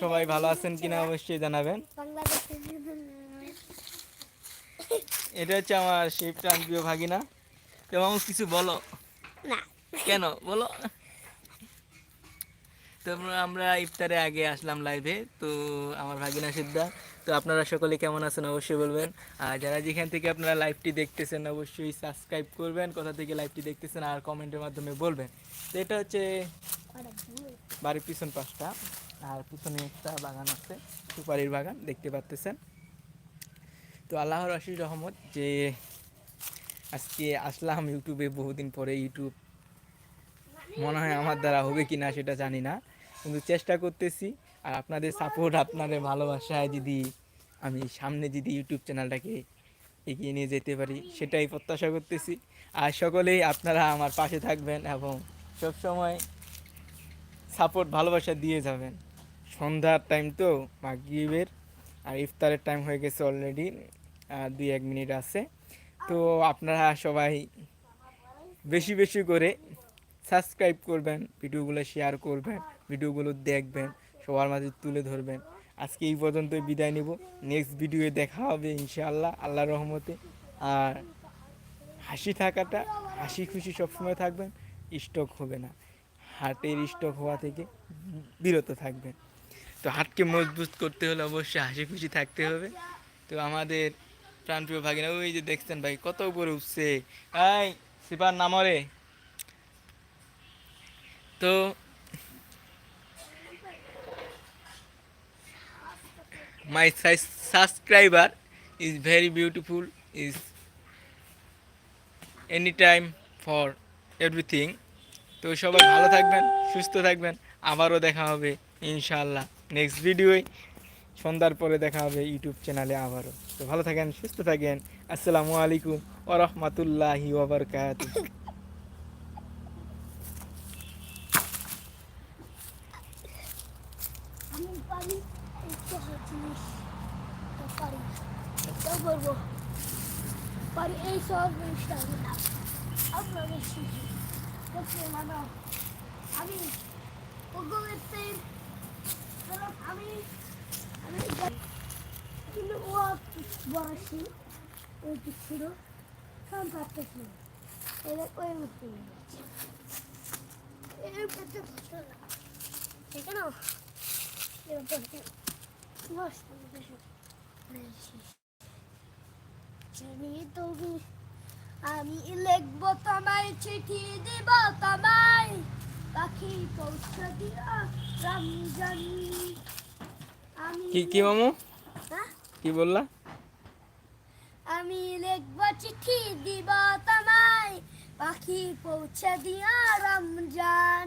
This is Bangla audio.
সবাই ভালো আছেন কিনা অবশ্যই জানাবেন। এটা হচ্ছে আমার সেই প্রান্তীয় ভাগিনা। তো মামু কিছু বলো। না। কেন? বলো। তো আমরা- আমরা ইফতারে আগে আসলাম লাইভে তো আমার ভাগিনা সিদ্ধা তো আপনারা সকলে কেমন আছেন অবশ্যই বলবেন। আর যারা যেখান থেকে আপনারা লাইভটি দেখতেছেন অবশ্যই সাবস্ক্রাইব করবেন। কোথা থেকে লাইভটি দেখতেছেন আর কমেন্টের মাধ্যমে বলবেন। তো এটা হচ্ছে বাড়ির পিছন পাশটা। আর পিছনে একটা বাগান আছে, সুপারির বাগান, দেখতে পাচ্তেছেন তো আল্লাহর আশিস রহমত যে আজকে আসলাম ইউটিউবে, বহুদিন পরে ইউটিউব মনে হয় আমার দ্বারা হবে কি না সেটা জানি না, কিন্তু চেষ্টা করতেছি। আর আপনাদের সাপোর্ট আপনাদের ভালোবাসায় যদি আমি সামনে যদি ইউটিউব চ্যানেলটাকে এগিয়ে নিয়ে যেতে পারি, সেটাই প্রত্যাশা করতেছি। আর সকলেই আপনারা আমার পাশে থাকবেন এবং সবসময় সাপোর্ট ভালোবাসা দিয়ে যাবেন। সন্ধ্যার টাইম তো, মাগরিবের, আর ইফতারের টাইম হয়ে গেছে অলরেডি দুই এক মিনিট আছে। তো আপনারা সবাই বেশি বেশি করে সাবস্ক্রাইব করবেন, ভিডিওগুলো শেয়ার করবেন, ভিডিওগুলো দেখবেন, সবার মাঝে তুলে ধরবেন। আজকে এই পর্যন্তই বিদায় নিব। নেক্সট ভিডিওয়ে দেখা হবে ইনশাআল্লাহ আল্লাহ রহমতে। আর হাসি থাকাটা, হাসি খুশি সবসময় থাকবেন, স্টক হবে না। হার্টের স্টক হওয়া থেকে বিরত থাকবেন। তো হাটকে মজবুত করতে হলে অবশ্যই হাসি খুশি থাকতে হবে। তো আমাদের প্রাণপ্রিয় ভাগিনা, ওই যে দেখছেন ভাই, কত উপরে উঠছে। এই, সিপার নামরে তো my subscriber is very beautiful, is any time for everything. তো সবাই ভালো থাকবেন, সুস্থ থাকবেন। আবারও দেখা হবে, ইনশাআল্লাহ। নেক্সট ভিডিওয়ে সন্ধ্যার পরে দেখা হবে ইউটিউব চ্যানেলে আবারও। তো ভালো থাকেন, সুস্থ থাকেন। আসসালামু আলাইকুম ও রহমতুল্লাহি ওবরকাত আমি না আপনাদের শিখি দেখতে মানো আমি কিন্তু ও ওই ছিল ভাবতেছি এবার ওই মুক্তি এর পেটে ঠিক আছে না। আমি লিখব তোমায়, চিঠি দিব তোমায়। পাখি পৌঁছা দিও, রমজান। আমি কি কি মামু? হ্যাঁ? কি বললা? আমি লিখব চিঠি দিব তোমায় পাখি পৌঁছে দিয়া রমজান।